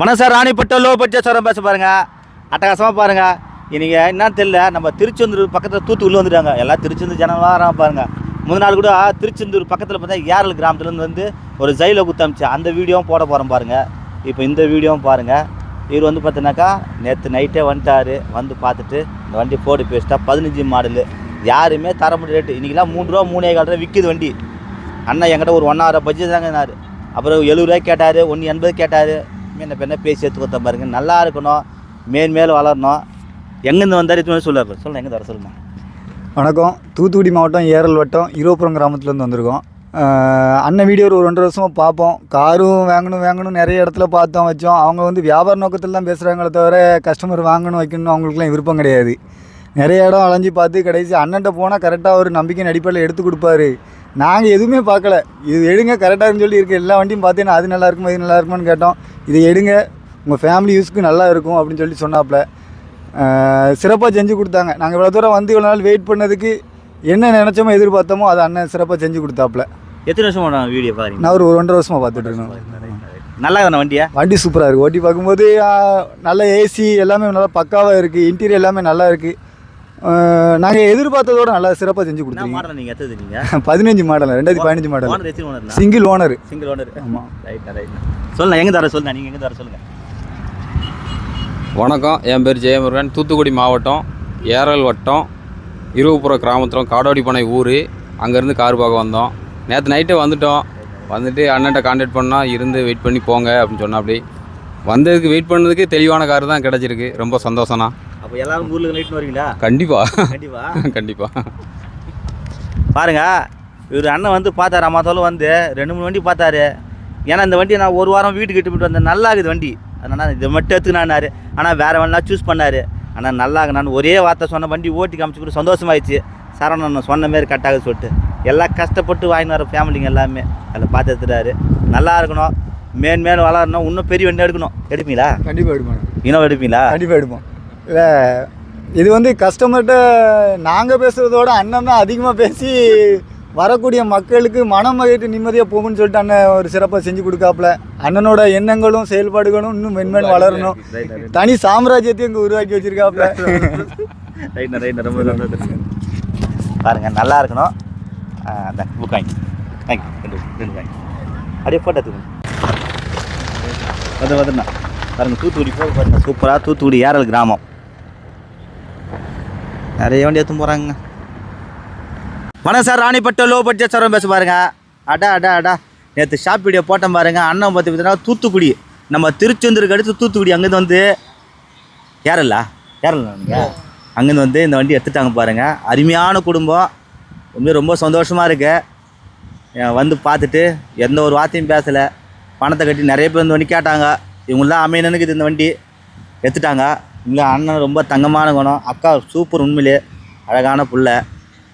வணக்கம் sir ராணிப்பட்ட low budget சாரம் பேச பாருங்கள் அட்டகாசமாக பாருங்கள் இன்றைக்கி என்ன தெரியல நம்ம திருச்செந்தூர் பக்கத்தில் தூத்துக்குள்ள வந்துட்டாங்க. எல்லாம் திருச்செந்தூர் ஜனம் பாருங்கள் முதல் நாள் கூட திருச்செந்தூர் பக்கத்தில் பார்த்தா ஏரல் கிராமத்துலேருந்து வந்து ஒரு ஜெயிலை குத்தமிச்சு அந்த வீடியோவும் போட போகிறோம் பாருங்கள் இப்போ இந்த வீடியோவும் பாருங்கள் இவர் வந்து பார்த்தீங்கன்னாக்கா நேற்று நைட்டே வந்துட்டார். வந்து பார்த்துட்டு இந்த வண்டி போடு பேசிட்டா பதினஞ்சு மாடலு யாருமே தர முடிய ரேட்டு இன்றைக்கெலாம் மூணு ரூபா மூணே கால் ரூபா விற்கிது வண்டி. அண்ணன் என்கிட்ட ஒரு ஒன்றாயிரம் பட்ஜெட் தாங்கினார் அப்புறம் எழுபது ரூபாய் கேட்டார் ஒன்று எண்பது கேட்டார். என்ன பின்ன பேசி எடுத்து கொடுத்த பாருங்க. நல்லா இருக்கணும். மேல் மேல் வளரணும். எங்கேருந்து வந்தார் இது சொல்லுவார் சொல்லுங்கள் எங்கே வர சொல்லுங்க. வணக்கம். தூத்துக்குடி மாவட்டம் ஏரல் வட்டம் ஈரோப்புரம் கிராமத்துலேருந்து வந்திருக்கோம். அண்ணன் வீடியோ ஒரு ரெண்டு வருஷமாக பார்ப்போம். காரும் வாங்கணும் வாங்கணும் நிறைய இடத்துல பார்த்தோம் வச்சோம். அவங்க வந்து வியாபார நோக்கத்தில் தான் பேசுகிறாங்களே தவிர கஸ்டமர் வாங்கணும் வைக்கணும் அவங்களுக்குலாம் விருப்பம் கிடையாது. நிறைய இடம் அலைஞ்சு பார்த்து கடைசி அண்ணன்ட்ட போனால் கரெக்டாக ஒரு நம்பிக்கை அடிப்படையில் எடுத்து கொடுப்பாரு. நாங்கள் எதுவுமே பார்க்கல. இது எடுங்க கரெக்டாக சொல்லி இருக்க எல்லா வண்டியும் பார்த்தீங்கன்னா அது நல்லா இருக்கும் இது நல்லா இருக்குமான்னு கேட்டோம். இதை எடுங்க உங்கள் ஃபேமிலி யூஸ்க்கு நல்லா இருக்கும் அப்படின்னு சொல்லி சொன்னாப்புல. சிறப்பாக செஞ்சு கொடுத்தாங்க. நாங்கள் இவ்வளோ தூரம் வந்து இவ்வளோ நாள் வெயிட் பண்ணதுக்கு என்ன நினச்சோமோ எதிர்பார்த்தோமோ அதை அண்ணன் சிறப்பாக செஞ்சு கொடுத்தாப்புல. எத்தனை வருஷம் நான் வீடியோ பாருங்க நான் ஒரு ஒன்றரை வருஷமாக பார்த்துட்டு இருக்கேன். நல்லா இருக்கணும் வண்டியா? வண்டி சூப்பராக இருக்குது ஓட்டி பார்க்கும்போது நல்ல ஏசி எல்லாமே நல்லா பக்காவாக இருக்குது இன்டீரியர் எல்லாமே நல்லா இருக்குது நாங்கள் எதிர்பார்த்ததோட நல்லா சிறப்பாக செஞ்சு மாடல் நீங்கள் எத்தது நீங்கள் பதினஞ்சு மாடல் ரெண்டாயிரத்தி பதினஞ்சு model. Single owner single owner ஆமாம் ரைட் ரைட் சொல்லுங்க எங்கே தர சொல்லுங்க நீங்கள் எங்கே தர சொல்லுங்கள் வணக்கம் என் பேர் ஜெயமுருகன் தூத்துக்குடி மாவட்டம் ஏரல் வட்டம் இருபுப்புறம் கிராமத்தில் காடோடிப்பனை ஊர். அங்கேருந்து கார் பார்க்க வந்தோம். நேற்று நைட்டே வந்துட்டோம். வந்துட்டு அண்ணன்ட்ட கான்டாக்ட் பண்ணால் இருந்து வெயிட் பண்ணி போங்க அப்படின்னு சொன்னா அப்படி வந்ததுக்கு வெயிட் பண்ணதுக்கு தெளிவான கார் தான் கிடச்சிருக்கு. ரொம்ப சந்தோஷம்ண்ணா. அப்போ எல்லாரும் ஊரில் நைட்டு வரீங்களா கண்டிப்பாக கண்டிப்பா. கண்டிப்பாக பாருங்க இவர் அண்ணன் வந்து பார்த்தாரு அம்மா தோலும் வந்து ரெண்டு மூணு வண்டி பார்த்தாரு. ஏன்னா இந்த வண்டியை நான் ஒரு வாரம் வீட்டுக்கு இட்டு போயிட்டு வந்தேன். நல்லா இருக்குது வண்டி. அதனால் இதை மட்டும் எடுத்துக்கினாரு ஆனால் வேறு வண்டிலாம் சூஸ் பண்ணார். ஆனால் நல்லா இருக்கு நான் ஒரே வார்த்தை சொன்ன வண்டி ஓட்டி காமிச்சு கூட சந்தோஷமாயிடுச்சு. சரவணன் சொன்ன மாரி கட்டாக சொல்லிட்டு. எல்லாம் கஷ்டப்பட்டு வாங்கிட்டு வர ஃபேமிலிங்க எல்லாமே. அதில் பார்த்து எடுத்துட்டாரு. நல்லா இருக்கணும். மேன் மேல் வளரணும். இன்னும் பெரிய வண்டி எடுக்கணும். எடுப்பீங்களா? கண்டிப்பாக எடுப்போம் இன்னும் எடுப்பீங்களா? கண்டிப்பாக எடுப்போம். இல்லை இது வந்து கஸ்டமர்கிட்ட நாங்கள் பேசுகிறதோட அண்ணன் தான் அதிகமாக பேசி வரக்கூடிய மக்களுக்கு மனம் மகிழ்ச்சி நிம்மதியாக போகும்னு சொல்லிட்டு அண்ணன் ஒரு சிறப்பாக செஞ்சு கொடுக்காப்புல. அண்ணனோட எண்ணங்களும் செயல்பாடுகளும் இன்னும் மென்மேன் வளரணும். தனி சாம்ராஜ்யத்தையும் இங்கே உருவாக்கி வச்சிருக்காப்புல. பாருங்க நல்லா இருக்கணும். புக் வாங்கி ரெண்டு ரெண்டு வாங்கி அப்படியே போட்டோ எடுத்துக்கணும் வந்து வந்துண்ணா பாருங்க தூத்துக்குடி போய் பாருங்க சூப்பராக தூத்துக்குடி ஏரல் கிராமம். நிறைய வண்டி எடுத்து போகிறாங்க வணக்கம் sir Ranipet low budget sir பேச பாருங்க. அடா அடா அடா. நேற்று ஷாப் வீடியோ போட்டேன் பாருங்க. அண்ணன் பார்த்து பார்த்தீங்கன்னா தூத்துக்குடி. நம்ம திருச்செந்தூருக்கு அடுத்து தூத்துக்குடி அங்கேருந்து வந்து கேரளா? கேரளா நீங்கள் அங்கேருந்து வந்து இந்த வண்டி எடுத்துட்டாங்க பாருங்கள் அருமையான குடும்பம். உண்மையாக ரொம்ப சந்தோஷமாக இருக்குது வந்து பார்த்துட்டு எந்த ஒரு வார்த்தையும் பேசலை. பணத்தை கட்டி நிறைய பேர் இந்த வண்டி கேட்டாங்க. இவங்களாம் அமையனுக்கு இந்த வண்டி எடுத்துட்டாங்க. இல்லை அண்ணன் ரொம்ப தங்கமான குணம். அக்கா சூப்பர் உண்மையிலே அழகான புள்ள.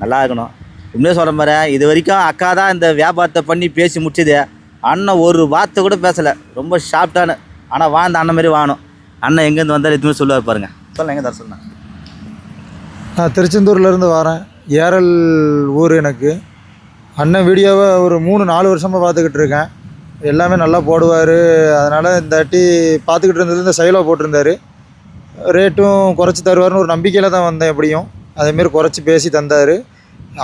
நல்லா இருக்கணும். உண்மையாக சொல்கிற மாதிரி இது வரைக்கும் அக்கா தான் இந்த வியாபாரத்தை பண்ணி பேசி முடிச்சது. அண்ணன் ஒரு வார்த்தை கூட பேசலை. ரொம்ப ஷார்ப்டான ஆனால் வாழ்ந்த அண்ணன் மாதிரி வாங்கணும் அண்ணன் எங்கேருந்து வந்தாலும் எதுவுமே சொல்லுவார் பாருங்கள் சொல்லுங்க எங்கே தர சொன்னேன் நான் திருச்செந்தூர்லேருந்து வரேன். ஏரல் ஊர் எனக்கு. அண்ணன் வீடியோவை ஒரு மூணு நாலு வருஷமாக பார்த்துக்கிட்டு இருக்கேன். எல்லாமே நல்லா போடுவார். அதனால் இந்த வாட்டி பார்த்துக்கிட்டு இருந்தது இந்த சைலோ போட்டிருந்தாரு. ரேட்டும் குறைச்சி தருவார்னு ஒரு நம்பிக்கையில் தான் வந்தேன் எப்படியும். அதேமாரி குறைச்சி பேசி தந்தார்.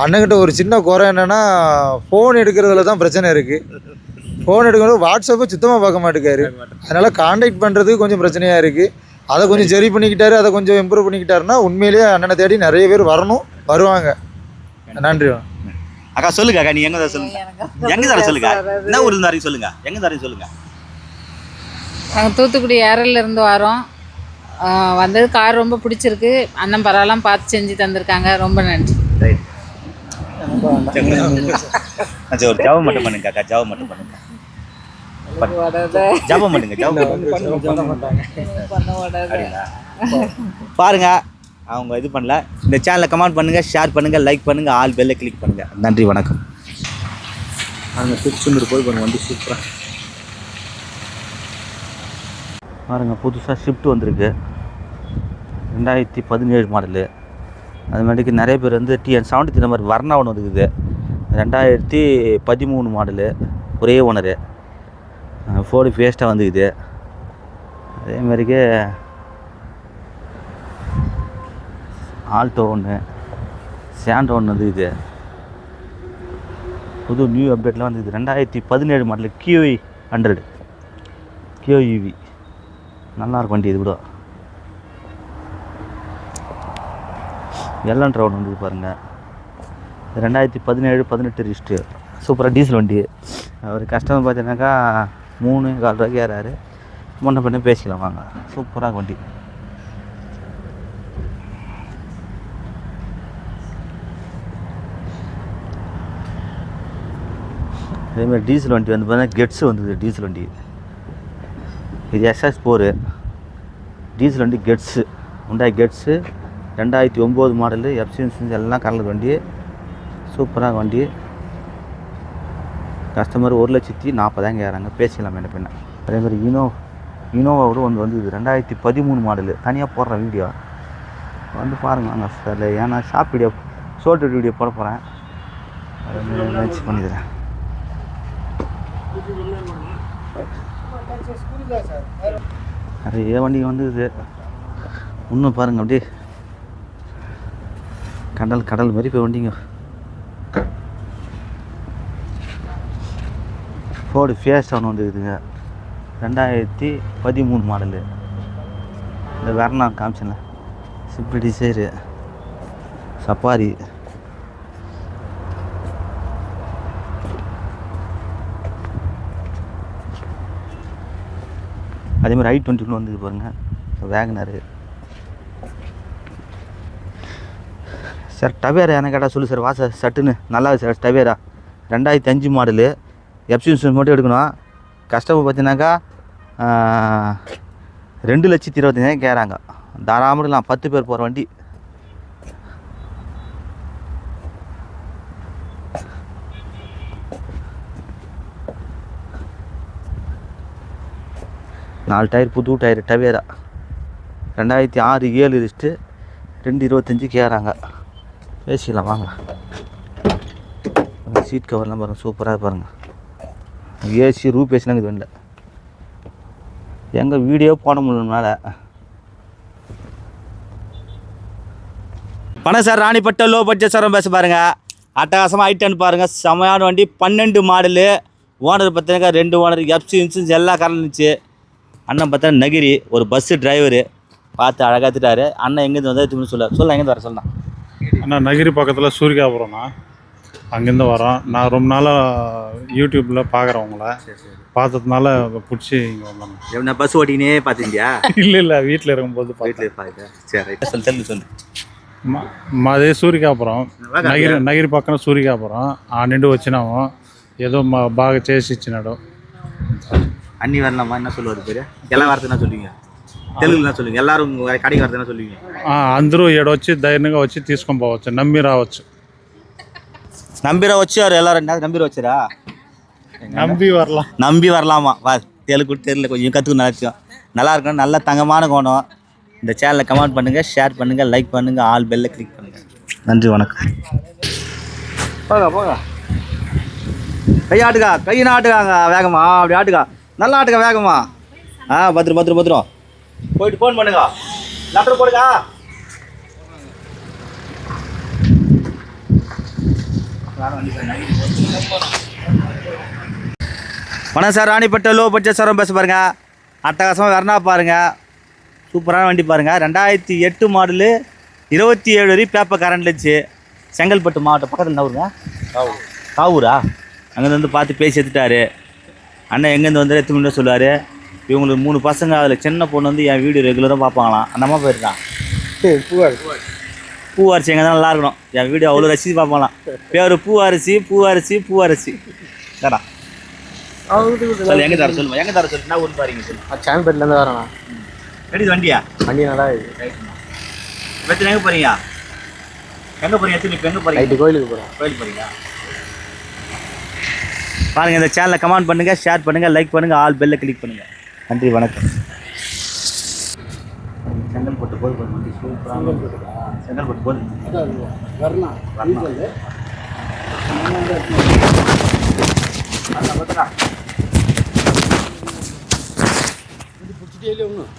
அண்ணன்கிட்ட ஒரு சின்ன குறை என்னென்னா ஃபோன் எடுக்கிறதுல தான் பிரச்சனை இருக்குது ஃபோன் எடுக்கிறது வாட்ஸ்அப்பை சுத்தமாக பார்க்க மாட்டேக்காரு அதனால் காண்டாக்ட் பண்ணுறதுக்கு கொஞ்சம் பிரச்சனையாக இருக்குது அதை கொஞ்சம் சரி பண்ணிக்கிட்டாரு அதை கொஞ்சம் இம்ப்ரூவ் பண்ணிக்கிட்டாருன்னா உண்மையிலேயே அண்ணனை தேடி நிறைய பேர் வரணும் வருவாங்க. நன்றி. அக்கா சொல்லுங்க அக்கா நீ எங்க தர சொல்லுங்க. எங்க தர சொல்லுங்க. என்ன ஊர்ல இருந்து வரீங்க சொல்லுங்க. எங்க தர சொல்லுங்க. நாங்கள் தூத்துக்குடி ஏரல்ல இருந்து வரோம். வந்தது கார் ரொம்ப பிடிச்சிருக்கு. அண்ணன் பரவாயில்லாம் பார்த்து செஞ்சு தந்திருக்காங்க. ரொம்ப நன்றி. ரைட் சரி ஒரு ஜபம் மட்டும் பண்ணுங்க அக்கா. ஜபம் மட்டும் பண்ணுங்க. ஜபம் பண்ணுங்க ஜபம் பாருங்க அவங்க இது பண்ணல. இந்த சேனலை கமெண்ட் பண்ணுங்க ஷேர் பண்ணுங்க லைக் பண்ணுங்க ஆல் பெல்ல கிளிக் பண்ணுங்க. நன்றி வணக்கம். பாருங்க திருச்செந்தூர் போய் வண்டி சூப்பராக பாருங்கள் புதுசாக ஷிஃப்ட் வந்திருக்கு. ரெண்டாயிரத்தி பதினேழு மாடலு அது மாதிரிக்கு நிறைய பேர் வந்து டிஎன் செவன்டி த்ரீ நம்பர் வர்ணா ஒன்று வந்துருக்குது. ரெண்டாயிரத்தி பதிமூணு மாடலு ஒரே ஓனரு ஃபோர்டு ஃபேஸ்ட்டாக வந்துக்குது அதே மாதிரிக்கு ஆல்டோ ஒன்று சாண்டோ ஒன்று வந்துக்குது புது நியூ அப்டேட்லாம் வந்துக்குது ரெண்டாயிரத்தி பதினேழு மாடலு கியூஇ ஹண்ட்ரடு கியூஇவி நல்லாயிருக்கும் வண்டி இது கூட. எல்என் ரவுண்ட் வந்து பாருங்கள் ரெண்டாயிரத்தி பதினேழு பதினெட்டு ரிஸ்ட்டு சூப்பராக டீசல் வண்டி. அவர் கஸ்டமர் பார்த்தீங்கன்னாக்கா மூணு கால் ரூபாய்க்கு ஏறாரு. முன்ன பண்ணி பேசிக்கலாம் வாங்க. சூப்பராக வண்டி. அதேமாதிரி டீசல் வண்டி வந்து பார்த்தீங்கன்னா கெட்ஸு வந்தது டீசல் வண்டி. இது எஸ்எஸ் போரு டீசல் வண்டி கெட்ஸு உண்டாய் கெட்ஸு ரெண்டாயிரத்தி ஒம்பது மாடலு எஃப்சிஎன்சி எல்லாம் கலந்து வண்டி. சூப்பராக வண்டி. கஸ்டமர் ஒரு லட்சத்தி நாற்பதாங்க ஏறாங்க பேசிக்கலாம் என்ன பின்ன. அதே மாதிரி இனோ இனோவா கூட ஒன்று வந்து இது ரெண்டாயிரத்தி பதிமூணு மாடலு தனியாக போடுற வீடியோ வந்து பாருங்கள் வாங்க சார் ஏன்னா ஷாப் வீடியோ ஷோர்ட் வீடியோ போட போகிறேன் அதை முயற்சி பண்ணிடுறேன் நிறைய வண்டி வந்து இன்னும் பாருங்க அப்படியே. கடல் கடல் மாதிரி போய் வண்டிங்க. ஃபோர்டு ஃபேஸ் ஒன்று வந்துருக்குதுங்க. ரெண்டாயிரத்தி பதிமூணு மாடலு இந்த வெர்னா காமிச்சேன்ல. சிப்பி டிசைரு சப்பாரி அதே மாதிரி ஐ டுவெண்ட்டி வந்து பாருங்க. வேகனரு சார் டவேரா என்ன கேட்டால் சொல்லு சார் வா சார் சட்டுன்னு. நல்லா சார் டவேரா ரெண்டாயிரத்தி அஞ்சு மாடலு எஃப்சி இன்சூரன்ஸ் மட்டும் எடுக்கணும். கஸ்டமர் பார்த்தீங்கன்னாக்கா ரெண்டு லட்சத்தி இருபத்தஞ்சாயிரம் கேட்குறாங்க தாராளமாக நான் பத்து பேர் போகிற வண்டி. நாலு டயர் புது டயர் டவேரா. ரெண்டாயிரத்தி ஆறு ஏழு லிஸ்ட்டு ரெண்டு இருபத்தஞ்சி கேட்குறாங்க பேசிக்கலாம் வாங்க. சீட் கவர்லாம் பாருங்கள் சூப்பராக பாருங்கள் ஏசி ரூப் ஏசிலாம் இது வேண்ட எங்கள் வீடியோ போட முடியலனால பணம் சார் ராணிப்பட்ட லோ பட்ஜெட் சாரம் பேச பாருங்க. அட்டகாசமாக ஐட்டன் பாருங்கள் செமையான வண்டி பன்னெண்டு மாடலு ஓனர் பார்த்தீங்கன்னா ரெண்டு ஓனர் எஃப்சி இன்சூரன்ஸ் கரண்ட் இருந்துச்சு. அண்ணன் பார்த்தா நகிரி ஒரு பஸ்ஸு டிரைவரு பார்த்து அழகாத்துட்டாரு அண்ணன் எங்கேருந்து வந்தால் திரும்பி சொல்ல சொல்ல எங்கேருந்து வர சொல்லலாம் அண்ணா நகிரி பக்கத்தில் சூரிகாபுரம்ண்ணா அங்கேருந்து வரோம் நான் ரொம்ப நாளாக யூடியூப்பில் பார்க்குறேன் உங்களை பார்த்ததுனால பிடிச்சி இங்கே வந்தோம் என்ன பஸ் ஓட்டினே பார்த்தீங்களா இல்லை இல்லை வீட்டில் இருக்கும்போது வீட்டில் பார்த்தேன் பார்த்து சரி ரைட் சொல்லு சொல்லு சொல்லு మ- మాది సూరికాపురం నగిరి నగిరి పక్కన సూరికాపురం ఆ నిండు వచ్చినాము ఏదో మా బాగా చేసి ఇచ్చినాడు அண்ணி வரலாமா என்ன சொல்லுவார் பேர் எல்லாம் வார்த்தைனா சொல்லுவீங்க தெலுங்குலாம் சொல்லுவீங்க எல்லாரும் உங்க கடைக்கு வார்த்தைனா சொல்லுவீங்க ఆ, అందరూ ఈడొచ్చి ధైర్యంగా వచ్చి తీసుకొని పోవచ్చు నమ్మి రావచ్చు நம்பிர வச்சாரு எல்லாரும் என்ன நம்பிர வச்சாரா நம்பி வரலாம் நம்பி வரலாமா வா தெலுங்கு தெரியல கொஞ்சம் கற்றுக்க நல்லா நல்லா இருக்கணும் நல்ல தங்கமான கோணம் இந்த சேனலை கமெண்ட் பண்ணுங்கள் ஷேர் பண்ணுங்கள் லைக் பண்ணுங்கள் ஆல் பெல்ல கிளிக் பண்ணுங்கள் நன்றி வணக்கம் போக போக கை ஆட்டுக்கா கை ஆட்டுக்காங்க வேகமா அப்படி ஆட்டுக்கா நல்லா ஆட்டுக்கா வேகமா? ஆ பத்திரம் பத்திரம் பத்திரம் போயிட்டு ஃபோன் பண்ணுங்க. லெட்டர் போடுங்க. வணக்கம் சார் ராணிப்பட்ட லோ பட்ஜெட் சாரம் பேச பாருங்க. அட்டகாசமாக வெர்னா பாருங்க. சூப்பரான வண்டி பாருங்க. ரெண்டாயிரத்தி எட்டு மாடலு இருபத்தி ஏழு வரை பேப்பர் கரண்ட் இருந்துச்சு. செங்கல்பட்டு மாவட்டம் பக்கத்தில் ஊருங்க? காவூரா அங்கேருந்து பார்த்து பேசி எடுத்துட்டாரு. அண்ணன் எங்கேருந்து வந்து எத்து முன்னே சொல்லுவார்? இவங்களுக்கு மூணு பசங்க அதில் சின்ன பொண்ணு வந்து என் வீடியோ ரெகுலராக பார்ப்பாங்களாம். அந்த அம்மா போயிருக்கான் பூ அரிசி எங்கே தான் நல்லா இருக்கணும். என் வீடியோ அவ்வளோ ரசித்து பார்ப்பாங்களாம். பேர் பூ அரிசி பூ அரிசி பூ அரிசி தரா சொல்லு எங்கே தர சொல்லுமா? எங்கே தர சொல்லு என்ன ஊர் பாருங்க சொல்லு சாம்பேட்லேருந்து வரேண்ணா ரெடி வண்டியா? வண்டி நல்லா இருக்கு. வெத்தனை எங்கே போறீங்க? எங்கே போறீங்க? எத்தனை இப்போ எங்கே நைட்டு கோயிலுக்கு போகிறோம் கோயில் போறீங்க பாருங்க இந்த சேனலை கமெண்ட் பண்ணுங்க ஷேர் பண்ணுங்க லைக் பண்ணுங்க ஆல் பெல்ல கிளிக் பண்ணுங்க. நன்றி வணக்கம். செங்கல்பட்டு போய் வண்டி. சூப்பராக செங்கல்பட்டு போய்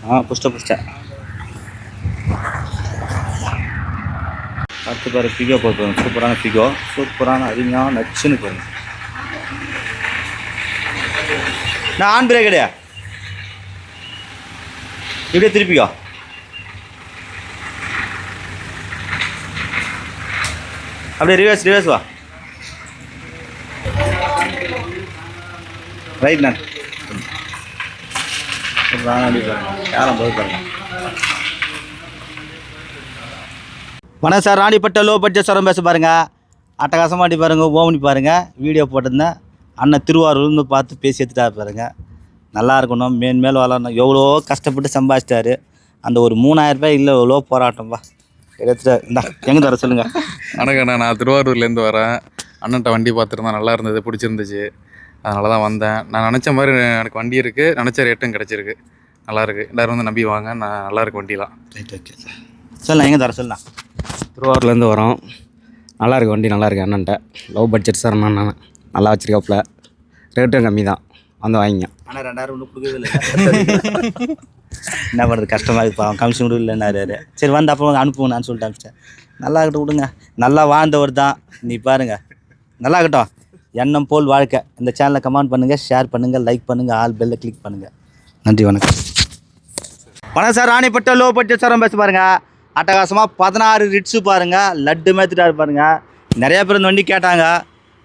ஆ புஷ்ட புஷ்ட அடுத்து பாரு ஃபிகோ போட்டு சூப்பரான ஃபிகோ சூப்பரான அருமையான நச்சுன்னு பாருங்க நான் ஆன் பிரேக் கிடையா? இப்படியே திருப்பிக்கோ. அப்படியே ரிவர்ஸ் ரிவர்ஸ் வா. ரைட் நான் யாரும் போய் பாருங்க வணக்கம் சார் ராணிப்பட்ட லோ பட்ஜெட் சாரம் பேச பாருங்க. அட்டகாசமாக அடி பாருங்க ஓமனி பாருங்க வீடியோ போட்டிருந்தேன். அண்ணன் திருவாரூர்னு பார்த்து பேசி எடுத்துட்டா பாருங்க. நல்லா இருக்கணும். மேன்மேல் வளரணும் எவ்வளோ கஷ்டப்பட்டு சம்பாதிச்சிட்டாரு. அந்த ஒரு மூணாயிரம் ரூபாய் இல்லை எவ்வளோ போராட்டம்பா எடுத்துட்டு இந்தா எங்கே தர சொல்லுங்கள் வணக்கண்ணா நான் திருவாரூர்லேருந்து வரேன். அண்ணன்ட்ட வண்டி பார்த்துருந்தேன் நல்லா இருந்தது பிடிச்சிருந்துச்சு. அதனால தான் வந்தேன். நான் நினச்ச மாதிரி எனக்கு வண்டி இருக்குது நினச்ச ரேட்டும் கிடச்சிருக்கு. நல்லா இருக்கு. எல்லோரும் வந்து நம்பி வாங்க. நான் நல்லா இருக்கு வண்டிலாம் ரைட் ஓகே சொல்லலாம் எங்கே தர சொல்லலாம் திருவாரூர்லேருந்து வரோம். நல்லா இருக்கு வண்டி நல்லா இருக்கு அண்ணன்ட்ட. லவ் பட்ஜெட் சார் நான். நல்லா வச்சுருக்காப்புல ரேட்டும் கம்மி தான் வந்து வாங்கிங்க. ஆனால் ரெண்டாயிரம் ஒன்றும் கொடுக்கவே இல்லை. என்ன பண்ணுறது கஷ்டமாக இருக்குப்பா கமிஷன் கூட இல்லைன்னாரு சரி வந்து அப்புறம் அனுப்புவோம் நான் சொல்லிட்டு நல்லா இருக்கட்டும் விடுங்க. நல்லா வாழ்ந்தவர் தான். நீ பாருங்கள் நல்லா இருக்கட்டும். எண்ணம் போல் வாழ்க்கை. இந்த சேனலை கமெண்ட் பண்ணுங்கள் ஷேர் பண்ணுங்கள் லைக் பண்ணுங்கள் ஆல் பெல்லை கிளிக் பண்ணுங்கள் நன்றி வணக்கம். வணக்கம் சார். ராணிப்பட்ட லோ பட்ஜெட் சாரம் பேச பாருங்கள் அட்டகாசமாக பதினாறு ரிட்ஸு பாருங்கள் லட்டு மேத்துட்டாரு பாருங்கள் நிறைய பேர் இந்த வண்டி கேட்டாங்க.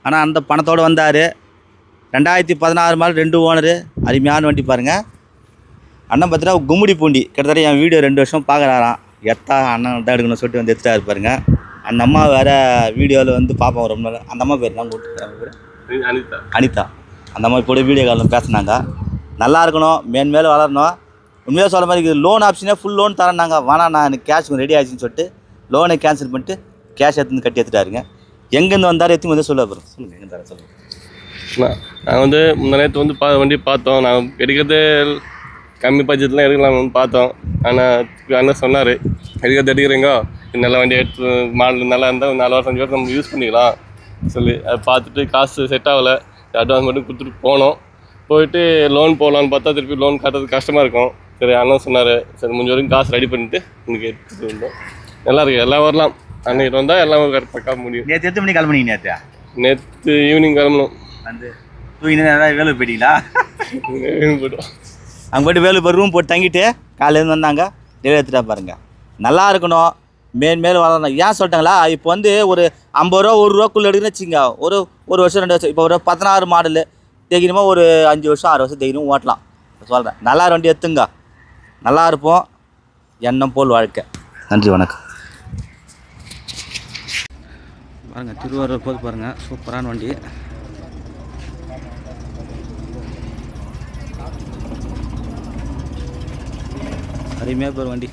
ஆனால் அந்த பணத்தோடு வந்தார். ரெண்டாயிரத்தி பதினாறு மாடல் ரெண்டு ஓனரு அருமையான வண்டி பாருங்கள் அண்ணன் பார்த்தீங்கன்னா கும்முடி பூண்டி. கிட்டத்தட்ட என் வீடியோ ரெண்டு வருஷம் பார்க்குறாராம் எத்தா அண்ணன் தான் எடுக்கணும்னு சொல்லிட்டு வந்து எடுத்துட்டாரு பாருங்க. அந்த அம்மா வேறு வீடியோவில் வந்து பார்ப்போம் ரொம்ப நாள் அந்த அம்மா பேர் தான் பேர் அனிதா. அனிதா. அந்த அம்மா இப்போ வீடியோ காலில் பேசுனாங்க. நல்லா இருக்கணும். மேன்மேலும் வளரணும். உண்மையாக சொல்ல மாதிரி லோன் ஆப்ஷனே ஃபுல் லோன் தரேன்னாங்க. வேணாம் நான் எனக்கு கேஷ் ரெடி ஆச்சுன்னு சொல்லிட்டு லோனை கேன்சல் பண்ணிட்டு கேஷ் எடுத்துன்னு கட்டி எடுத்துட்டாருங்க. எங்கேருந்து வந்தார் எத்தி வந்து சொல்ல போகிறோம் சொல்லுங்கள் எங்கே தர சொல்லுங்கள் நான் நான் வந்து முந்த நேற்று வந்து பா வண்டி பார்த்தோம். நான் எடுக்கிறது கம்மி பட்ஜெட்லாம் எடுக்கலாம்னு பார்த்தோம். ஆனால் அண்ணன் சொன்னார் எடுக்கிறது எடுக்கிறீங்க நல்ல வண்டி எடுத்து மாடல் நல்லா இருந்தால் நாலு வருஷம் அஞ்சு வருஷம் நம்ம யூஸ் பண்ணிக்கலாம். சொல்லி அதை பார்த்துட்டு காசு செட் ஆகலை. அட்வான்ஸ் மட்டும் கொடுத்துட்டு போனோம். போயிட்டு லோன் போகலான்னு பார்த்தா திருப்பி லோன் கட்டுறது கஷ்டமாக இருக்கும். சரி அண்ணன் சொன்னார் சரி முடிஞ்ச வரைக்கும் காசு ரெடி பண்ணிவிட்டு இன்றைக்கி எடுத்துகிட்டு வந்தோம். நல்லா இருக்குது எல்லாம் வரலாம் அன்னைக்கு வந்தால் எல்லாம் பக்கா முடியும். நேற்று எத்தனை மணி கிளம்புனீங்க நேற்று நேற்று ஈவினிங் கிளம்பணும் வந்து தூங்கினு நேரம் வேலூர் போயிட்டீங்களா? போய்ட்டோம். அங்கே போய்ட்டு வேலூர் போய் ரூம் போட்டு தங்கிட்டு காலையிலேருந்து வந்தாங்க. டெலிவரி எடுத்துட்டா பாருங்க. நல்லா இருக்கணும். மேல் மேல் வளரணும். ஏன் சொல்லிட்டாங்களா? இப்போ வந்து ஒரு ஐம்பது ரூபா ஒரு ரூபாக்குள்ளே எடுக்குன்னு வச்சுங்க ஒரு ஒரு வருஷம் ரெண்டு வருஷம். இப்போ ஒரு பதினாறு மாடலு தைரியமாக ஒரு அஞ்சு வருஷம் ஆறு வருஷம் தைரியம் ஓட்டலாம். சொல்கிறேன் நல்லா வண்டி எடுத்துங்க. நல்லா இருப்போம். எண்ணம் போல் வாழ்க்கை. நன்றி வணக்கம். பாருங்கள் திருவாரூர் போது பாருங்கள் சூப்பரான வண்டி. அருமையாக போகிற வண்டி.